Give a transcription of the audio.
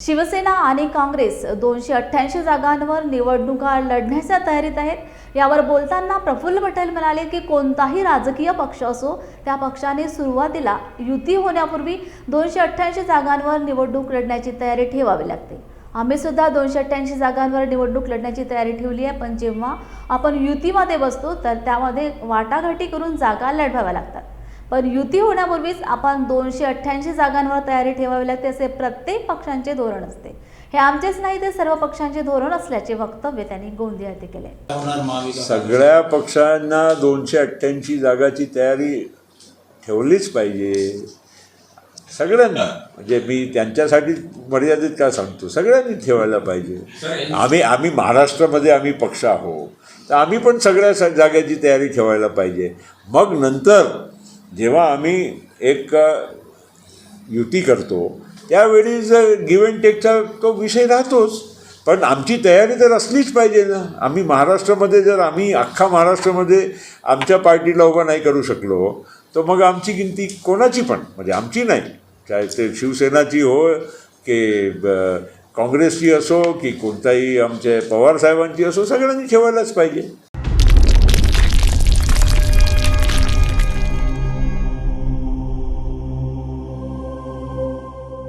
शिवसेना आणि काँग्रेस दोनशे अठ्ठ्याऐंशी जागांवर निवडणुका लढण्याच्या तयारीत आहेत. यावर बोलताना प्रफुल्ल पटेल म्हणाले की कोणताही राजकीय पक्ष असो त्या पक्षाने सुरुवातीला युती होण्यापूर्वी दोनशे अठ्ठ्याऐंशी जागांवर निवडणूक लढण्याची तयारी ठेवावी लागते. आम्ही सुद्धा दोनशे अठ्ठ्याऐंशी जागांवर निवडणूक लढण्याची तयारी ठेवली आहे पण जेव्हा आपण युतीमध्ये बसतो तर त्यामध्ये वाटाघाटी करून जागा लढवाव्या लागतात. पण युती होण्यापूर्वीच आपण दोनशे अठ्ठ्याऐंशी जागांवर तयारी ठेवावी लागते असे प्रत्येक पक्षांचे धोरण असते. हे आमचेच नाही ते सर्व पक्षांचे धोरण असल्याचे वक्तव्य त्यांनी गोंदिया येथे केले. सगळ्या पक्षांना दोनशे अठ्ठ्याऐंशी जागाची तयारी ठेवलीच पाहिजे. सगळ्यांना म्हणजे मी त्यांच्यासाठी मर्यादित का सांगतो? सगळ्यांनी ठेवायला पाहिजे. आम्ही आम्ही महाराष्ट्रामध्ये आम्ही पक्ष आहोत. तर आम्ही पण सगळ्या स- जागेची तयारी ठेवायला पाहिजे. मग नंतर जेव्हा आम्ही एक युती करतो त्यावेळी जर गिव्ह अँड टेकचा तो विषय राहतोच. पण आमची तयारी तर असलीच पाहिजे ना. आम्ही महाराष्ट्रामध्ये जर आम्ही अख्खा महाराष्ट्रामध्ये आमच्या पार्टीला उभं नाही करू शकलो तर मग आमची गिनती कोणाची पण म्हणजे आमची नाही. चाहे ते शिवसेनाची हो की ब- काँग्रेसची असो की कोणताही आमच्या पवारसाहेबांची असो सगळ्यांनी ठेवायलाच पाहिजे.